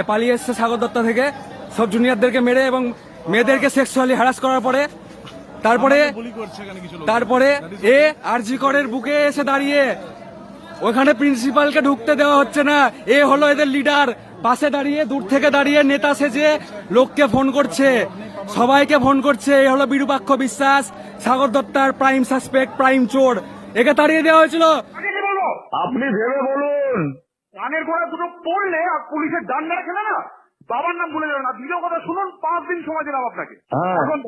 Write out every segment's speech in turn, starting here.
এ পালিয়ে এসছে সাগর দত্তা থেকে। সব জুনিয়রদেরকে মেরে এবং মেয়েদেরকে সেক্সুয়ালি হ্যারাস করার পরে তারপরে তারপরে এ আরজি করের বুকে এসে দাঁড়িয়ে। ওখানে প্রিন্সিপালকে ঢুকতে দেওয়া হচ্ছে না। এ হলো এদের লিডার পাশে দাঁড়িয়ে দূর থেকে দাঁড়িয়ে নেতা সেজে লোককে ফোন করছে। সবাইকে ফোন করছে। এই হলো বিরূপাক্ষ বিশ্বাস। সাগর দত্তার প্রাইম সাসপেক্ট প্রাইম চোর। একে তাড়িয়ে দেওয়া হয়েছিল। আপনি ভেবে বলুন। কানের ঘোড়া দুটো পড়লে আর পুলিশের ডান্ডার খেলে না? বাবার নাম ভুলে যাবেন না। দ্বিতীয় কথা শুনুন পাঁচ দিন সময় দিলাম আপনাকে। হ্যাঁ। এখন।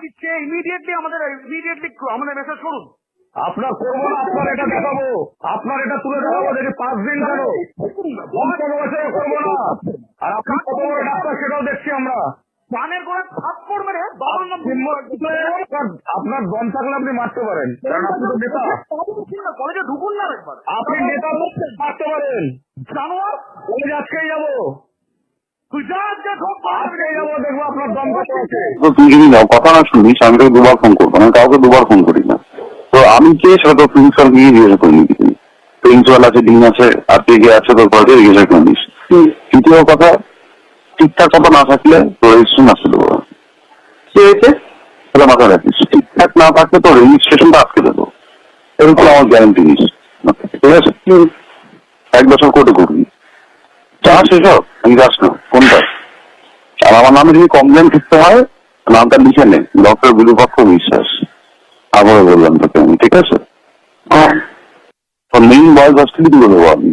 দিচ্ছে ইমিডিয়েটলি আমাদের ইমিডিয়েটলি আমাদের মেসেজ করুন। আপনার করব না আপনার এটা দেখাবো। আপনার এটা তুলে দেখাবো দেখি পাঁচ দিন কেন বছরে করব না। আর আপনি কত বড় ডাক্তার সেটাও দেখছি আমরা। কানের বাবার নাম আপনার- দম থাকলে আপনি মারতে পারেন। কারণ আপনি তো নেতা। কলেজে ঢুকুন না একবার। আপনি নেতা মারতে পারেন। জানোয়ার কলেজ আজকেই যাব। যদি কথা না শুনিস আমি তোকে দুবার ফোন করব আমি কাউকে দুবার ফোন করি না। তো আমি কে সেটা তো প্রিন্সিপাল গিয়ে জিজ্ঞাসা করে নিবি প্রিন্সিপাল আছে ডিন আছে আর কে কে আছে তোর পরে জিজ্ঞাসা করে নিস। তৃতীয় কথা ঠিকঠাক কথা না থাকলে তোর রেজিস্ট্রেশন আসতে দেবো। কি হয়েছে সেটা মাথায় রাখিস ঠিকঠাক না থাকলে তো রেজিস্ট্রেশনটা আজকে দেবো এরকম আমার গ্যারান্টি নিস ঠিক আছে? এক বছর কোর্টে করবি চাস এসব আমি যাস না। কোনটা? আর আমার নামে যদি কমপ্লেন করতে হয় নামটা লিখে নে। ডক্টর বিরূপাক্ষ বিশ্বাস। আবারও বললাম তোকে আমি ঠিক আছে? হ্যাঁ। মেইন বয়স হস্টেলে তুলে দেবো আমি।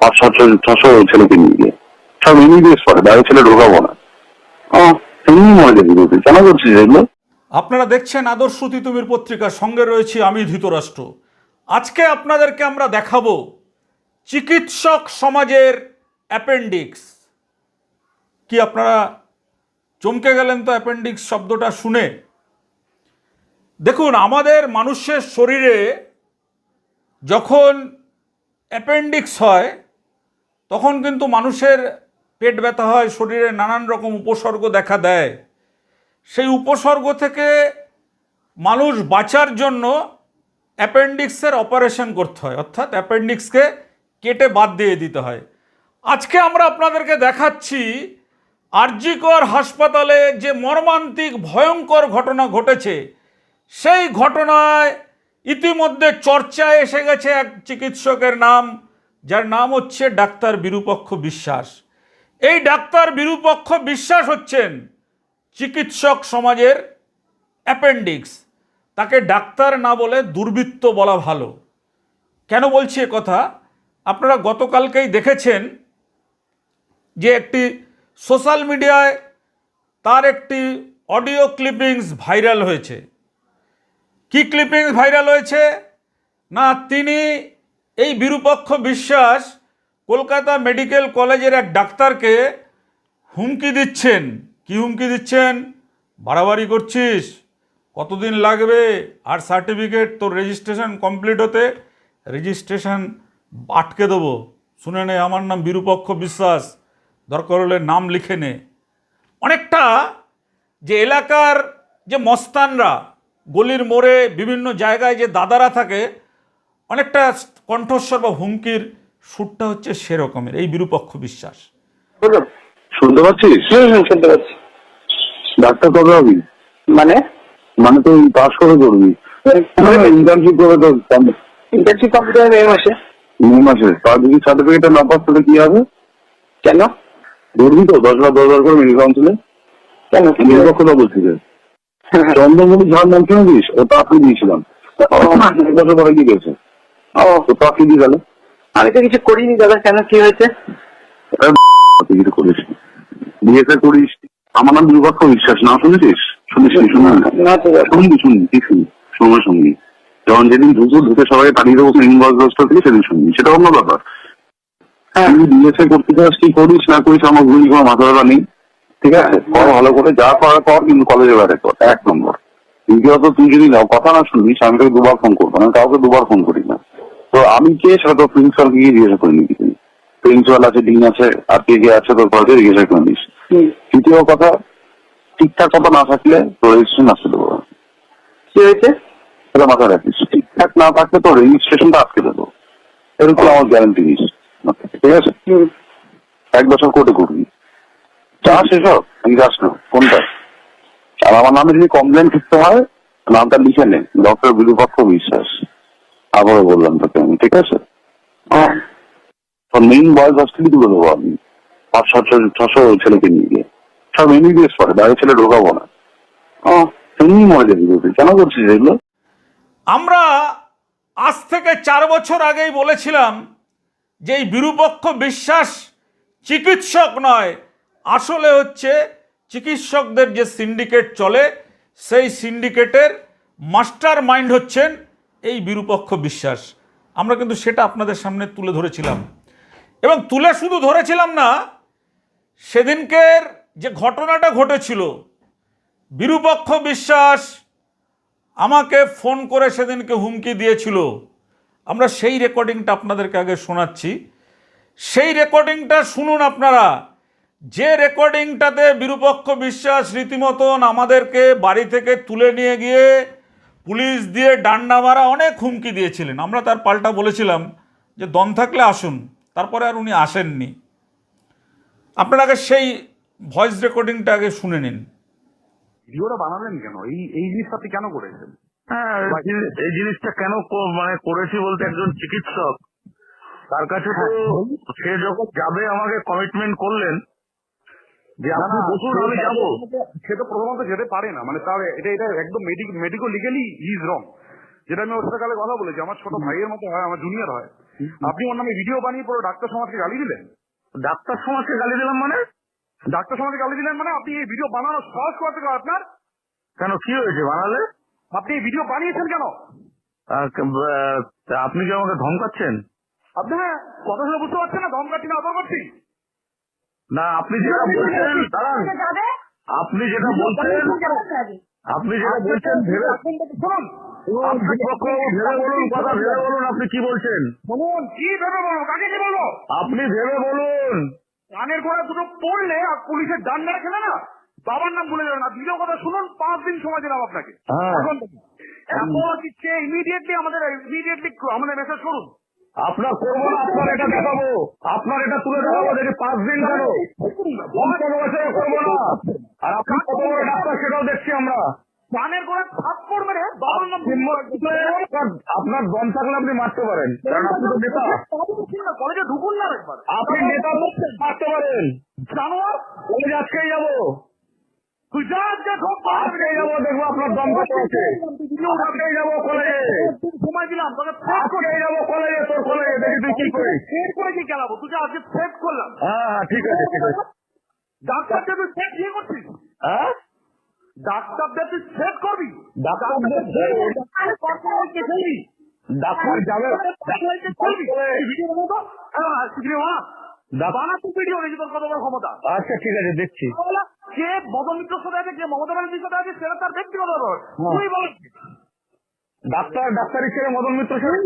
পাঁচ ছশো ছশো ছেলেকে নিয়ে গিয়ে। সব বাইরে ছেলে ঢোকাবো না আপনারা দেখছেন আদর্শ তিতুমির পত্রিকার সঙ্গে রয়েছি আমি ধৃতরাষ্ট্র। আজকে আপনাদেরকে আমরা দেখাবো চিকিৎসক সমাজের অ্যাপেন্ডিক্স। কি আপনারা চমকে গেলেন তো অ্যাপেন্ডিক্স শব্দটা শুনে? দেখুন, আমাদের মানুষের শরীরে যখন অ্যাপেন্ডিক্স হয়, তখন কিন্তু মানুষের পেট ব্যথা হয়, শরীরে নানান রকম উপসর্গ দেখা দেয়। সেই উপসর্গ থেকে মানুষ বাঁচার জন্য অ্যাপেন্ডিক্সের অপারেশন করতে হয়, অর্থাৎ অ্যাপেন্ডিক্সকে কেটে বাদ দিয়ে দিতে হয়। আজকে আমরা আপনাদেরকে দেখাচ্ছি আরজিকর হাসপাতালে যে মর্মান্তিক ভয়ঙ্কর ঘটনা ঘটেছে। সেই ঘটনায় ইতিমধ্যে চর্চায় এসে গেছে এক চিকিৎসকের নাম, যার নাম হচ্ছে ডাক্তার বিরূপক্ষ বিশ্বাস। এই ডাক্তার বিরূপক্ষ বিশ্বাস হচ্ছেন চিকিৎসক সমাজের অ্যাপেন্ডিক্স। তাকে ডাক্তার না বলে দুর্বৃত্ত বলা ভালো। কেন বলছি কথা? আপনারা গতকালকেই দেখেছেন যে একটি সোশ্যাল মিডিয়ায় তার একটি অডিও ক্লিপিংস ভাইরাল হয়েছে। কি ক্লিপিংস ভাইরাল হয়েছে? না, তিনি এই বিরূপক্ষ বিশ্বাস কলকাতা মেডিকেল কলেজের এক ডাক্তারকে হুমকি দিচ্ছেন। কি হুমকি দিচ্ছেন? বাড়াবাড়ি করছিস? কতদিন লাগবে? আর সার্টিফিকেট তোর রেজিস্ট্রেশন কমপ্লিট হতে? রেজিস্ট্রেশন আটকে দেবো। শুনে নে, আমার নাম বিরূপক্ষ বিশ্বাস। দরকার হলে নাম লিখে নে। অনেকটা যে এলাকার যে মস্তানরা, গলির মোড়ে বিভিন্ন জায়গায় যে দাদারা থাকে, অনেকটা কণ্ঠস্বর বা হুমকির সুরটা হচ্ছে সেরকমের এই বিরূপক্ষ বিশ্বাস। শুনতে পাচ্ছিস? হুম হুম শুনতে পাচ্ছি। ডাক্তার কবে হবি? মানে? মানে তুই পাস করে করবি। ইন্টার্নশিপ করে তো ইন্টার্নশিপ কমপ্লিট হবে এই মাসে। মে মাসে? তার যদি সার্টিফিকেটটা না পাস তাহলে কি হবে? কেন? ধরবি তো দশ বার দশ করে মেডিকেল কাউন্সিলে কেন? নিরপেক্ষতা বলছি যে। চন্দ্রমণি ঝাড় নাম শুনেছিস? ও তাকে দিয়েছিলাম বছর পরে কি গেছে ও। তো তাকে দিয়ে গেল? আমি তো কিছু করিনি দাদা কেন? কি হয়েছে? তুই কিছু করিস করিস আমার নাম দুর্ভাগ্য বিশ্বাস না শুনেছিস? নি না। শুনবি শুনবি কি শুনবি সময় শুনবি যখন যেদিন ঢুকবো ঢুকে সবাইকে তাড়িয়ে দেবো থেকে সেদিন শুনবি সেটা অন্য ব্যাপার। হ্যাঁ। তুই বিএসএ করতে চাস কি করিস না করিস আমার ভূমি কোনো মাথা ব্যথা নেই। ঠিক আছে? কর ভালো করে যা করার কর কিন্তু কলেজে বেড়ে কর এক নম্বর। দ্বিতীয়ত তুই যদি না কথা না শুনিস আমি তোকে দুবার ফোন করব আমি কাউকে দুবার ফোন করি না আমি কে সেটা তো প্রিন্সিপালকে গিয়ে জিজ্ঞাসা করে নিবি প্রিন্সিপাল আছে ডিন আছে আর কে কে আছে তোর পরে জিজ্ঞাসা করে নিস। তৃতীয় কথা ঠিকঠাক কথা না থাকলে তোর রেজিস্ট্রেশন আসতে দেবো। কি হয়েছে? সেটা মাথায় রাখিস। ঠিকঠাক না থাকলে তোর রেজিস্ট্রেশনটা আজকে দেবো। এরকম আমার গ্যারান্টি নিস। ঠিক আছে? এক বছর কোর্টে করবি চাষ এসব আমি যাস না। কোনটা? আর আমার নামে যদি কমপ্লেন করতে হয় নামটা লিখে নে। ডক্টর বিরূপক্ষ বিশ্বাস। আবারও বললাম তোকে আমি ঠিক আছে? হ্যাঁ। তোর মেইন বয়স হস্টেলই তুলে দেবো আমি পাঁচ ছশো ছশো ছেলেকে নিয়ে গিয়ে। সব এমবিবিএস পড়ে বাইরে ছেলে ঢোকাবো না। এমনি মরে যাবি কেন করছিস এগুলো? আমরা আজ থেকে চার বছর আগেই বলেছিলাম যে এই বিরূপক্ষ বিশ্বাস চিকিৎসক নয় আসলে হচ্ছে চিকিৎসকদের যে সিন্ডিকেট চলে সেই সিন্ডিকেটের মাস্টার মাইন্ড হচ্ছেন এই বিরূপক্ষ বিশ্বাস। আমরা কিন্তু সেটা আপনাদের সামনে তুলে ধরেছিলাম। এবং তুলে শুধু ধরেছিলাম না, সেদিনকের যে ঘটনাটা ঘটেছিল, বিরূপক্ষ বিশ্বাস আমাকে ফোন করে সেদিনকে হুমকি দিয়েছিল। আমরা সেই রেকর্ডিংটা আপনাদেরকে আগে শোনাচ্ছি। সেই রেকর্ডিংটা শুনুন আপনারা। যে রেকর্ডিংটাতে বিরূপক্ষ বিশ্বাস রীতিমতন আমাদেরকে বাড়ি থেকে তুলে নিয়ে গিয়ে পুলিশ দিয়ে ডান্ডা মারা অনেক হুমকি দিয়েছিলেন। আমরা তার পাল্টা বলেছিলাম যে দম থাকলে আসুন। তারপরে আর উনি আসেননি। আপনারা আগে সেই ভয়েস রেকর্ডিংটা আগে শুনে নিন। ভিডিওটা বানালেন কেন? এই এই জিনিসটা আপনি কেন করেছেন? হ্যাঁ এই জিনিসটা কেন মানে করেছি বলতে একজন চিকিৎসক তার কাছে তো সে যখন যাবে আমাকে কমিটমেন্ট করলেন যে আপনি বসুন আমি যাব। সে তো প্রথমত যেতে পারে না। মানে তার এটা এটা একদম মেডিকো লিগেলি ইজ রং যেটা আমি ওর সাথে কালে কথা বলেছি। আমার ছোট ভাইয়ের মতো হয় আমার জুনিয়র হয়। আপনি ওর নামে ভিডিও বানিয়ে পুরো ডাক্তার সমাজকে গালি দিলেন? ডাক্তার সমাজকে গালি দিলাম মানে? ডাক্তার সমাজকে গালি দিলেন মানে আপনি এই ভিডিও বানানো সহজ করতে আপনার? কেন কি হয়েছে বানালে? আপনি এই ভিডিও বানিয়েছেন কেন? আপনি কি আমাকে ধমকাচ্ছেন? আপনি হ্যাঁ কথা শুনে বুঝতে পারছেন না দমকাচ্ছি না আদর করছি? না আপনি যেটা বলছেন দাঁড়ান। আপনি যেটা বলছেন আপনি যেটা বলছেন ভেবে শুনুন। আপনি ভেবে বলুন কথা ভেবে বলুন আপনি কি বলছেন? শুনুন কি ভেবে বলব কাকে কি বলব? আপনি ভেবে বলুন। কানের ঘরে দুটো পড়লে আর পুলিশের ডান মেরে খেলে না? বাবার নাম ভুলে যাবে না। ভিডিও কথা শুনুন পাঁচ দিন সময় দিলাম আপনাকে। হ্যাঁ। এখন ইমিডিয়েটলি আমাদের ইমিডিয়েটলি আমাদের মেসেজ করুন। আপনার করব না আপনার এটা দেখাবো। আপনার এটা তুলে দেখাবো দেখি পাঁচ দিন কেন? বছরে করব না। আর আপনি কত বড় ডাক্তার সেটাও দেখছি আমরা। কানের আপনার- আপনার দম থাকলে আপনি মারতে পারেন। কারণ আপনি তো নেতা। কলেজে ঢুকুন না আপনি নেতা বলছেন, মারতে পারেন। জানোয়ার? কলেজ আজকেই যাব। তুই যা আজকে ঢোক আজকেই যাব দেখব আপনার দম কত আছে। আজকেই যাব কলেজে। সময় দিলাম তোকে করে যাব কলেজে তোর কলেজে দেখি তুই কি করিস ফেট করে কি খেলাবো তুই আজকে ফেট করলাম হ্যাঁ ঠিক আছে ঠিক আছে. ডাক্তারকে তুই ফেট দিয়ে করছিস হ্যাঁ ডাক্তারদের তুই সেট করবি ডাক্তারদের ডাক্তার যাবে আচ্ছা ঠিক আছে দেখছি। কে মদন মিত্রর সাথে আছে কে মমতা ব্যানার্জির সাথে আছে সেটা তার ব্যক্তিগত ব্যাপার। তুই বল। ডাক্তার ডাক্তারি ছেড়ে মদন মিত্র সাথে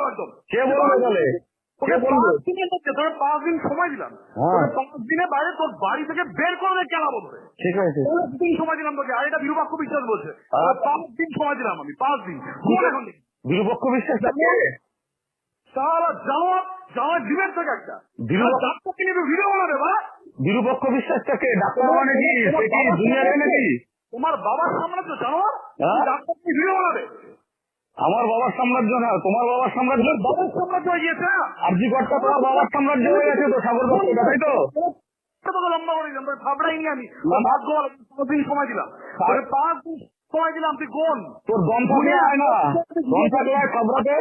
অন্য। কে বলবে বলবে? পাঁচ দিন সময় দিলাম। হ্যাঁ। পাঁচ দিনের বাইরে তোর বাড়ি থেকে বের করে দিয়ে কেনা বলবে ঠিক আছে। দিন সময় দিলাম তোকে। আর এটা বিরূপাক্ষ বিশ্বাস বলছে। তোকে পাঁচ দিন সময় দিলাম আমি পাঁচ দিন। এখন বিরূপক্ষ বিশ্বাস থাকে সারা জানোয়ার জানোয়ার ডিবেট থেকে একটা। বিরূপ- আর ডাক্তারকে নিয়ে ভিডিও বানাবে বা? বিরূপক্ষ বিশ্বাসটাকে ডাক্তার মানে কি? নাকি তোমার বাবার সাম্রাজ্য জানোয়ার? হ্যাঁ? ডাক্তারকে ভিডিও বানাবে। আমার বাবার সাম্রাজ্য না তোমার বাবার সাম্রাজ্য? বাবার সাম্রাজ্য হয়ে গিয়েছে না আরজি গড়টা তোমার বাবার সাম্রাজ্য হয়ে গেছে তো সাগর তাই তো? লম্বা করে দিলাম তোকে নি আমি। ভাগ্য সময় দিলাম। পাঁচ সময় দিলাম তুই কোন তোর দম থাকলে হয় না। দম থাকলে হয় খবরাতে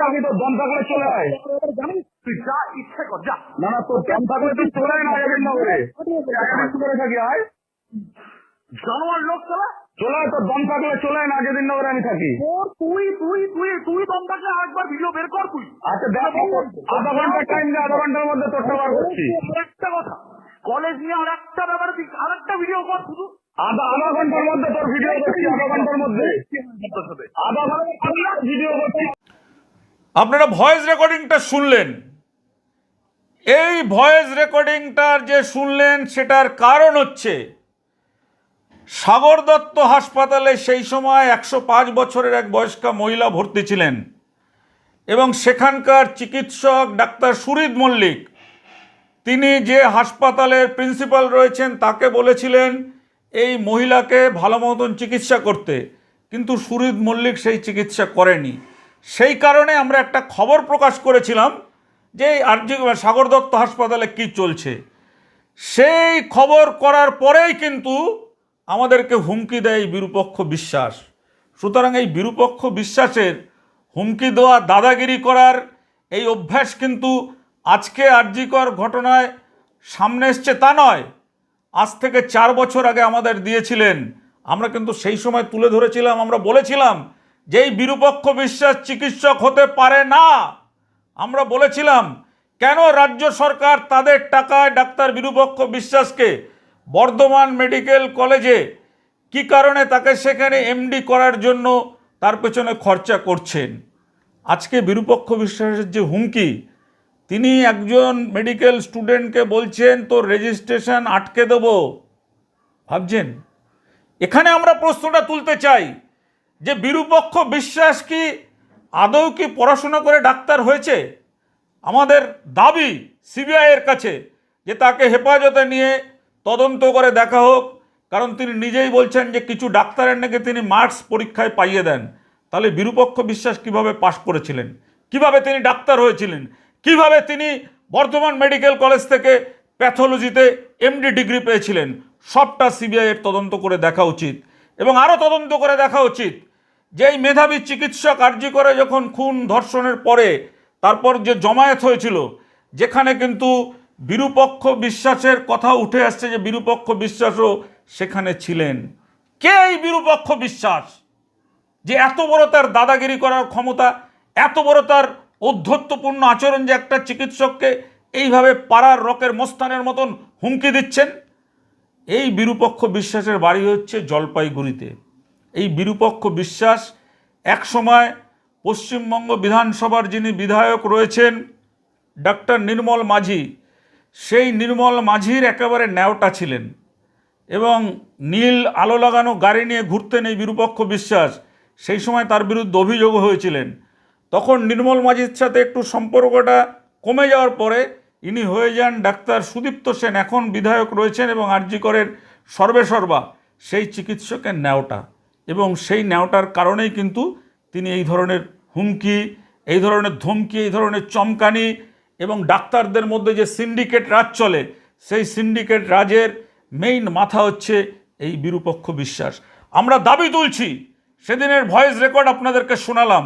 যাবি তোর দম থাকলে চলে আয়। তুই যা ইচ্ছে কর যা। না না তোর দম থাকলে তুই চলে আয় না নগরে থাকি আয়। জানোয়ার লোক চলা? চলে তোর দম থাকলে চলে না আগের নগরে আমি থাকি। তুই তুই তুই তুই দম থাকলে আরেকবার ভিডিও বের কর তুই। আচ্ছা দেখ আধা ঘণ্টা টাইম দে আধা ঘণ্টার মধ্যে তোরটা বার করছি। একটা কথা। কলেজ নিয়ে আর একটা ব্যাপারে তুই আরেকটা ভিডিও কর শুধু। আধা আধা ঘণ্টার মধ্যে তোর ভিডিও করছি আধা ঘণ্টার মধ্যে। আধা ঘণ্টা ভিডিও করছি। আপনারা ভয়েস রেকর্ডিংটা শুনলেন। এই ভয়েস রেকর্ডিংটার যে শুনলেন সেটার কারণ হচ্ছে সাগর দত্ত হাসপাতালে সেই সময় একশো পাঁচ বছরের এক বয়স্কা মহিলা ভর্তি ছিলেন। এবং সেখানকার চিকিৎসক ডাক্তার সুরিদ মল্লিক, তিনি যে হাসপাতালের প্রিন্সিপাল রয়েছেন তাকে বলেছিলেন, এই মহিলাকে ভালো মতন চিকিৎসা করতে। কিন্তু সুরিদ মল্লিক সেই চিকিৎসা করেনি। সেই কারণে আমরা একটা খবর প্রকাশ করেছিলাম যে আরজি সাগর দত্ত হাসপাতালে কি চলছে। সেই খবর করার পরেই কিন্তু আমাদেরকে হুমকি দেয় বিরূপক্ষ বিশ্বাস। সুতরাং এই বিরূপক্ষ বিশ্বাসের হুমকি দেওয়া, দাদাগিরি করার এই অভ্যাস কিন্তু আজকে আর্যিকর ঘটনায় সামনে এসছে তা নয়। আজ থেকে চার বছর আগে আমাদের দিয়েছিলেন। আমরা কিন্তু সেই সময় তুলে ধরেছিলাম, আমরা বলেছিলাম যে এই বিরূপক্ষ বিশ্বাস চিকিৎসক হতে পারে না। আমরা বলেছিলাম, কেন রাজ্য সরকার তাদের টাকায় ডাক্তার বিরূপক্ষ বিশ্বাসকে বর্ধমান মেডিকেল কলেজে কি কারণে তাকে সেখানে এমডি করার জন্য তার পেছনে খরচা করছেন? আজকে বিরূপক্ষ বিশ্বাসের যে হুমকি, তিনি একজন মেডিকেল স্টুডেন্টকে বলছেন, তোর রেজিস্ট্রেশন আটকে দেবো। ভাবছেন? এখানে আমরা প্রশ্নটা তুলতে চাই যে বিরূপক্ষ বিশ্বাস কি আদৌ কি পড়াশোনা করে ডাক্তার হয়েছে? আমাদের দাবি সিবিআইয়ের কাছে যে তাকে হেফাজতে নিয়ে তদন্ত করে দেখা হোক, কারণ তিনি নিজেই বলছেন যে কিছু ডাক্তারের নাকি তিনি মার্কস পরীক্ষায় পাইয়ে দেন। তাহলে বিরূপক্ষ বিশ্বাস কীভাবে পাশ করেছিলেন? কীভাবে তিনি ডাক্তার হয়েছিলেন? কীভাবে তিনি বর্ধমান মেডিকেল কলেজ থেকে প্যাথোলজিতে এমডি ডিগ্রি পেয়েছিলেন? সবটা সিবিআইয়ের তদন্ত করে দেখা উচিত। এবং আরও তদন্ত করে দেখা উচিত যে এই মেধাবী চিকিৎসা আর্জি করে যখন খুন ধর্ষণের পরে, তারপর যে জমায়েত হয়েছিল, যেখানে কিন্তু বিরূপক্ষ বিশ্বাসের কথা উঠে আসছে যে বিরূপক্ষ বিশ্বাসও সেখানে ছিলেন। কে এই বিরূপক্ষ বিশ্বাস? যে এত বড় তার দাদাগিরি করার ক্ষমতা, এত বড় তার ঔদ্ধত্যপূর্ণ আচরণ যে একটা চিকিৎসককে এইভাবে পাড়ার রকের মোস্তানের মতন হুমকি দিচ্ছেন? এই বিরূপক্ষ বিশ্বাসের বাড়ি হচ্ছে জলপাইগুড়িতে। এই বিরূপক্ষ বিশ্বাস একসময় পশ্চিমবঙ্গ বিধানসভার যিনি বিধায়ক রয়েছেন ডক্টর নির্মল মাঝি সেই নির্মল মাঝির একেবারে ন্যাওটা ছিলেন। এবং নীল আলো লাগানো গাড়ি নিয়ে ঘুরতেন এই বিরূপক্ষ বিশ্বাস। সেই সময় তার বিরুদ্ধে অভিযোগ হয়েছিলেন। তখন নির্মল মাঝির সাথে একটু সম্পর্কটা কমে যাওয়ার পরে ইনি হয়ে যান ডাক্তার সুদীপ্ত সেন। এখন বিধায়ক রয়েছেন এবং আরজিকরের সর্বেসর্বা, সেই চিকিৎসকের ন্যাওটা। এবং সেই ন্যাওটার কারণেই কিন্তু তিনি এই ধরনের হুমকি, এই ধরনের ধমকি, এই ধরনের চমকানি এবং ডাক্তারদের মধ্যে যে সিন্ডিকেট রাজ চলে, সেই সিন্ডিকেট রাজের মেইন মাথা হচ্ছে এই বিরূপক্ষ বিশ্বাস। আমরা দাবি তুলছি, সেদিনের ভয়েস রেকর্ড আপনাদেরকে শোনালাম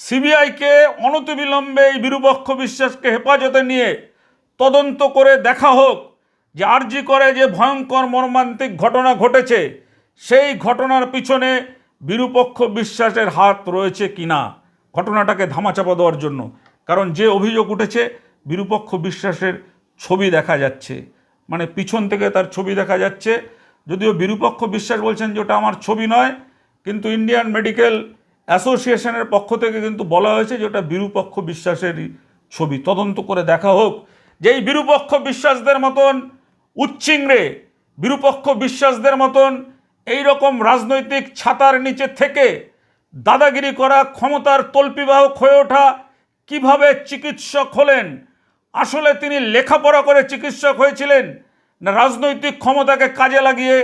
সিবিআইকে অনতিবিলম্বে এই বিরূপক্ষ বিশ্বাসকে হেফাজতে নিয়ে তদন্ত করে দেখা হোক যে আরজি করে যে ভয়ঙ্কর মর্মান্তিক ঘটনা ঘটেছে, সেই ঘটনার পিছনে বিরূপক্ষ বিশ্বাসের হাত রয়েছে কিনা, ঘটনাটাকে ধামাচাপা দেওয়ার জন্য। কারণ যে অভিযোগ উঠেছে, বিরূপক্ষ বিশ্বাসের ছবি দেখা যাচ্ছে। মানে পিছন থেকে তার ছবি দেখা যাচ্ছে। যদিও বিরূপক্ষ বিশ্বাস বলছেন যে ওটা আমার ছবি নয়, কিন্তু ইন্ডিয়ান মেডিকেল অ্যাসোসিয়েশনের পক্ষ থেকে কিন্তু বলা হয়েছে যে ওটা বিরূপক্ষ বিশ্বাসেরই ছবি। তদন্ত করে দেখা হোক। যে এই বিরূপক্ষ বিশ্বাসদের মতন উচ্চিংড়ে বিরূপক্ষ বিশ্বাসদের মতন এই রকম রাজনৈতিক ছাতার নিচে থেকে দাদাগিরি করা, ক্ষমতার তল্পিবাহক হয়ে ওঠা কীভাবে চিকিৎসক হলেন? আসলে তিনি লেখাপড়া করে চিকিৎসক হয়েছিলেন না রাজনৈতিক ক্ষমতাকে কাজে লাগিয়ে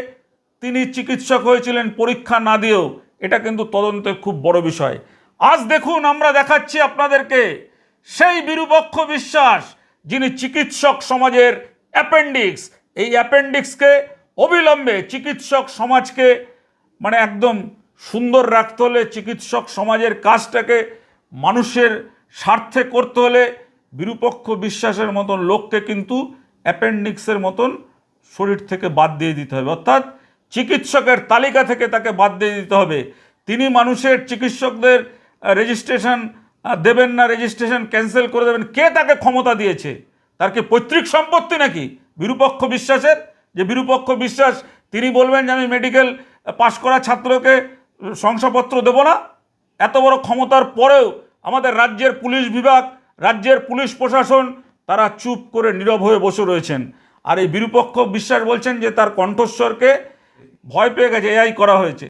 তিনি চিকিৎসক হয়েছিলেন পরীক্ষা না দিয়েও? এটা কিন্তু তদন্তের খুব বড় বিষয়। আজ দেখুন আমরা দেখাচ্ছি আপনাদেরকে সেই বিরুপক্ষ বিশ্বাস যিনি চিকিৎসক সমাজের অ্যাপেন্ডিক্স। এই অ্যাপেন্ডিক্সকে অবিলম্বে চিকিৎসক সমাজকে মানে একদম সুন্দর রাখতে হলে চিকিৎসক সমাজের কাজটাকে মানুষের স্বার্থে করতে হলে বিরূপক্ষ বিশ্বাসের মতন লোককে কিন্তু অ্যাপেন্ডিক্সের মতন শরীর থেকে বাদ দিয়ে দিতে হবে। অর্থাৎ চিকিৎসকের তালিকা থেকে তাকে বাদ দিয়ে দিতে হবে। তিনি মানুষের চিকিৎসকদের রেজিস্ট্রেশন দেবেন না রেজিস্ট্রেশন ক্যান্সেল করে দেবেন। কে তাকে ক্ষমতা দিয়েছে? তার কি পৈতৃক সম্পত্তি নাকি? বিরূপক্ষ বিশ্বাসের? যে বিরূপক্ষ বিশ্বাস, তিনি বলবেন যে আমি মেডিকেল পাশ করা ছাত্রকে শংসাপত্র দেব না। এত বড় ক্ষমতার পরেও আমাদের রাজ্যের পুলিশ বিভাগ, রাজ্যের পুলিশ প্রশাসন, তারা চুপ করে নীরব হয়ে বসে রয়েছেন। আর এই বিরুপক্ষ বিশ্বাস বলছেন যে তার কণ্ঠস্বরকে ভয় পেয়ে গেছে, এআই করা হয়েছে।